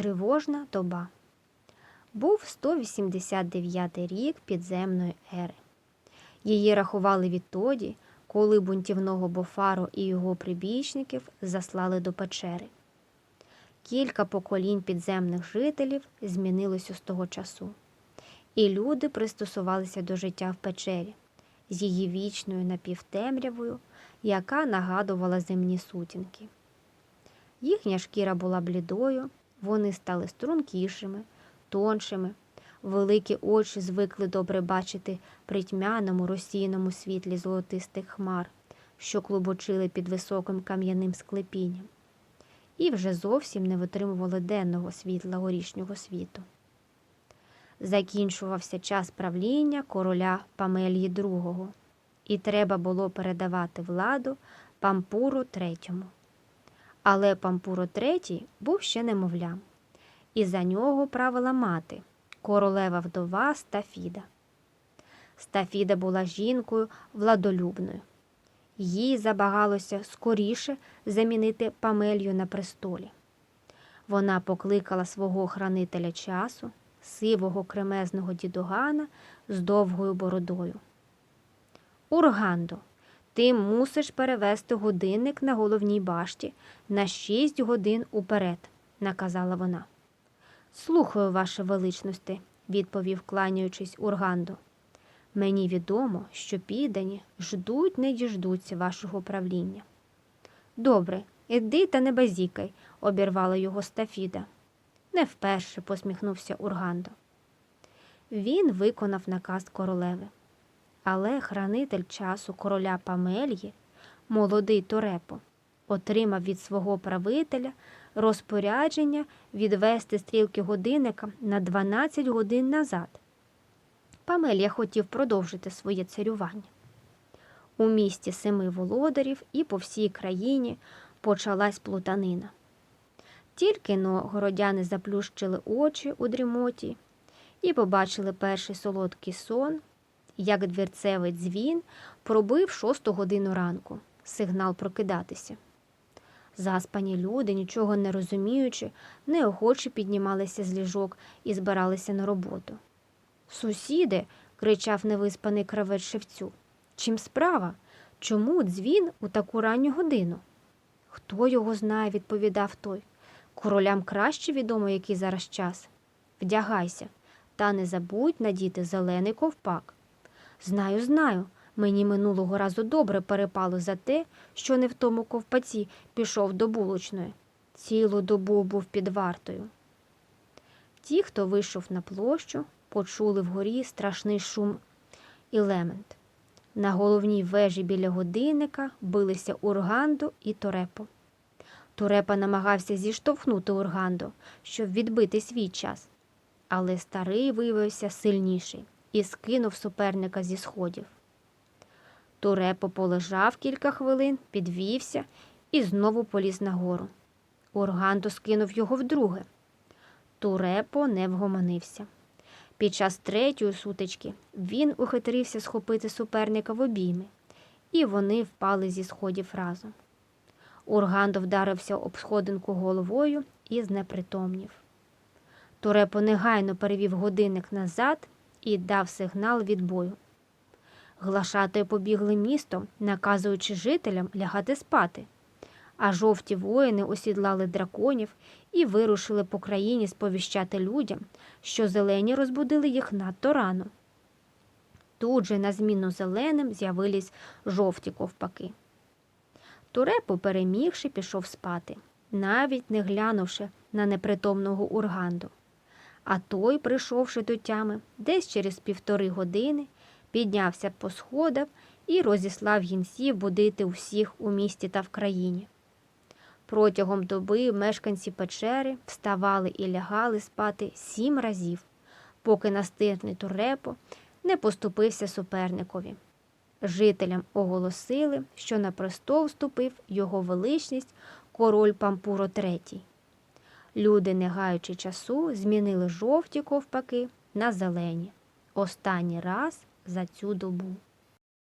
Тривожна доба. Був 189 рік підземної ери. Її рахували відтоді, коли бунтівного Бофаро і його прибічників заслали до печери. Кілька поколінь підземних жителів змінилося з того часу, і люди пристосувалися до життя в печері з її вічною напівтемрявою, яка нагадувала земні сутінки. Їхня шкіра була блідою, вони стали стрункішими, тоншими, великі очі звикли добре бачити при тьмяному розсіяному світлі золотистих хмар, що клубочили під високим кам'яним склепінням, і вже зовсім не витримували денного світла горішнього світу. Закінчувався час правління короля Памелії II, і треба було передавати владу Пампуру III. Але Пампуро III був ще немовлям, і за нього правила мати, королева вдова Стафіда. Стафіда була жінкою владолюбною. Їй забагалося скоріше замінити Памелью на престолі. Вона покликала свого хранителя часу, сивого кремезного дідугана з довгою бородою. Ургандо, ти мусиш перевести годинник на головній башті на шість годин уперед, наказала вона. Слухаю, ваше величності, відповів, кланяючись Ургандо. Мені відомо, що піддані ждуть, не діждуться вашого правління. Добре, іди та не базікай, обірвала його Стафіда. Не вперше посміхнувся Ургандо. Він виконав наказ королеви. Але хранитель часу короля Памельї, молодий Торепо, отримав від свого правителя розпорядження відвести стрілки годинника на 12 годин назад. Памелія хотів продовжити своє царювання. У місті семи володарів і по всій країні почалась плутанина. Тільки но городяни заплющили очі у дрімоті і побачили перший солодкий сон, як двірцевий дзвін пробив шосту годину ранку, сигнал прокидатися. Заспані люди, нічого не розуміючи, неохоче піднімалися з ліжок і збиралися на роботу. Сусіди, кричав невиспаний кравець шевцю. Чим справа? Чому дзвін у таку ранню годину? Хто його знає, відповідав той. Королям краще відомо, який зараз час. Вдягайся, та не забудь надіти зелений ковпак. Знаю, знаю. Мені минулого разу добре перепало за те, що не в тому ковпаці пішов до булочної. Цілу добу був під вартою. Ті, хто вийшов на площу, почули вгорі страшний шум і лемент. На головній вежі біля годинника билися Ургандо і Торепо. Турепа намагався зіштовхнути Ургандо, щоб відбити свій час. Але старий виявився сильніший і скинув суперника зі сходів. Турепо полежав кілька хвилин, підвівся і знову поліз нагору. Ургандо скинув його вдруге. Турепо не вгомонився. Під час третьої сутички він ухитрився схопити суперника в обійми, і вони впали зі сходів разом. Ургандо вдарився об сходинку головою і знепритомнів. Турепо негайно перевів годинник назад і дав сигнал відбою. Глашатої побігли містом, наказуючи жителям лягати спати, а жовті воїни осідлали драконів і вирушили по країні сповіщати людям, що зелені розбудили їх надто рано. Тут же на зміну зеленим з'явились жовті ковпаки. Турепо, перемігши, пішов спати, навіть не глянувши на непритомного урганду. А той, прийшовши до тями, десь через півтори години, піднявся по сходах і розіслав гінців будити усіх у місті та в країні. Протягом доби мешканці печери вставали і лягали спати сім разів, поки настирний Турепо не поступився суперникові. Жителям оголосили, що на престол вступив його величність король Пампуро III. Люди, не гаючи часу, змінили жовті ковпаки на зелені. Останній раз за цю добу.